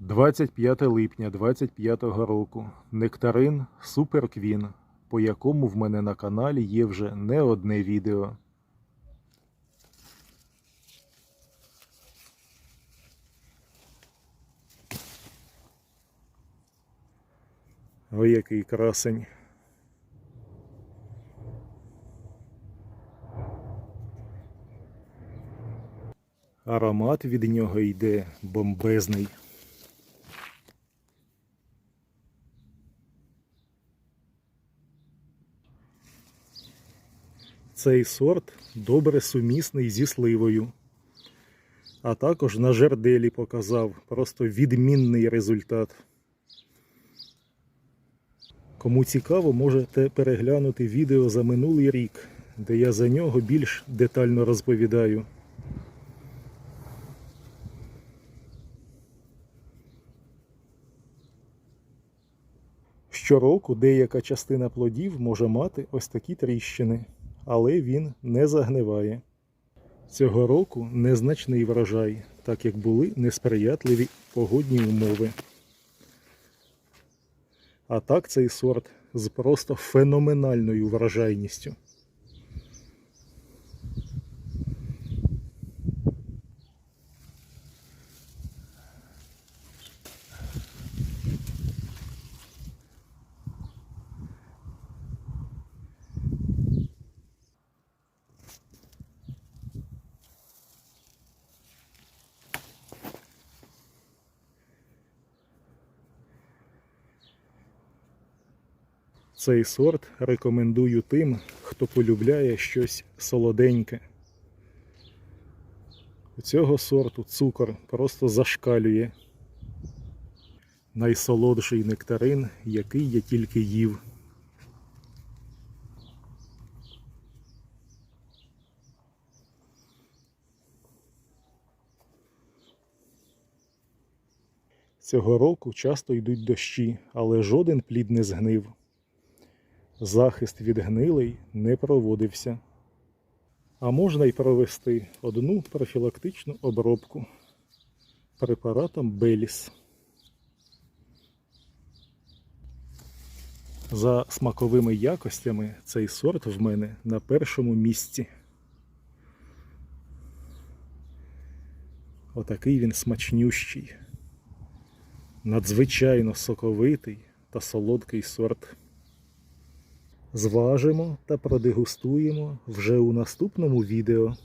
25 липня 25 року. Нектарин Супер Квін, по якому в мене на каналі є вже не одне відео. Ой, який красень. Аромат від нього йде бомбезний. Цей сорт добре сумісний зі сливою. А також на жерделі показав просто відмінний результат. Кому цікаво, можете переглянути відео за минулий рік, де я за нього більш детально розповідаю. Щороку деяка частина плодів може мати ось такі тріщини, але він не загниває. Цього року незначний врожай, так як були несприятливі погодні умови. А так цей сорт з просто феноменальною врожайністю. Цей сорт рекомендую тим, хто полюбляє щось солоденьке. У цього сорту цукор просто зашкалює. Найсолодший нектарин, який я тільки їв. Цього року часто йдуть дощі, але жоден плід не згнив. Захист від гнилий не проводився. А можна й провести одну профілактичну обробку препаратом Беліс. За смаковими якостями цей сорт в мене на першому місці. Отакий він смачнющий, надзвичайно соковитий та солодкий сорт. Зважимо та продегустуємо вже у наступному відео.